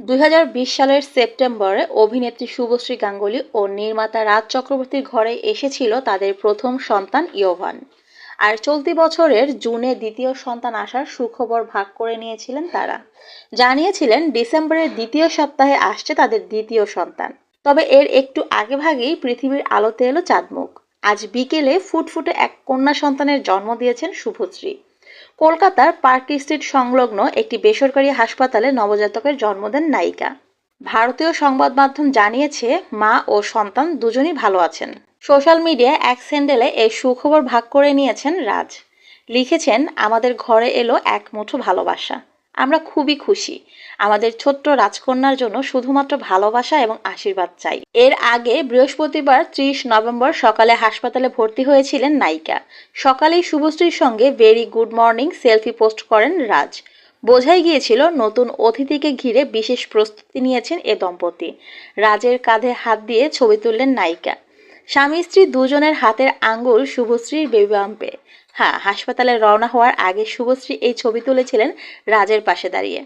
দুই হাজার বিশ সালের সেপ্টেম্বরে অভিনেত্রী শুভশ্রী গাঙ্গুলি ও নির্মাতা রাজ চক্রবর্তীর ঘরে এসেছিল তাদের প্রথম সন্তান ইয়োভান। আর চলতি বছরের জুনে দ্বিতীয় সন্তান আসার সুখবর ভাগ করে নিয়েছিলেন তারা। জানিয়েছিলেন, ডিসেম্বরের দ্বিতীয় সপ্তাহে আসছে তাদের দ্বিতীয় সন্তান। তবে এর একটু আগেভাগেই পৃথিবীর আলোতে এলো চাঁদমুখ। আজ বিকেলে ফুটফুটে এক কন্যা সন্তানের জন্ম দিয়েছেন শুভশ্রী। কলকাতার পার্ক স্ট্রিট সংলগ্ন একটি বেসরকারি হাসপাতালে নবজাতকের জন্ম দেন নায়িকা। ভারতীয় সংবাদ মাধ্যম জানিয়েছে, মা ও সন্তান দুজনই ভালো আছেন। সোশ্যাল মিডিয়ায় এক স্যান্ডেলে এই সুখবর ভাগ করে নিয়েছেন রাজ। লিখেছেন, আমাদের ঘরে এলো এক মুঠো ভালোবাসা। আমরা খুবই খুশি। আমাদের ছোট্ট রাজকন্যার জন্য শুধুমাত্র ভালোবাসা এবং আশীর্বাদ চাই। এর আগে বৃহস্পতিবার ত্রিশ নভেম্বর সকালে হাসপাতালে ভর্তি হয়েছিলেন নায়িকা। সকালেই শুভশ্রীর সঙ্গে very good morning selfie post করেন রাজ। বোঝাই গিয়েছিল, নতুন অতিথিকে ঘিরে বিশেষ প্রস্তুতি নিয়েছেন এ দম্পতি। রাজের কাঁধে হাত দিয়ে ছবি তুললেন নায়িকা। স্বামী স্ত্রী দুজনের হাতের আঙ্গুল শুভশ্রীর বেবি বাম্পে। হ্যাঁ হাসপাতালে রওনা হওয়ার আগে শুভশ্রী এই ছবি তুলেছিলেন রাজের পাশে দাঁড়িয়ে।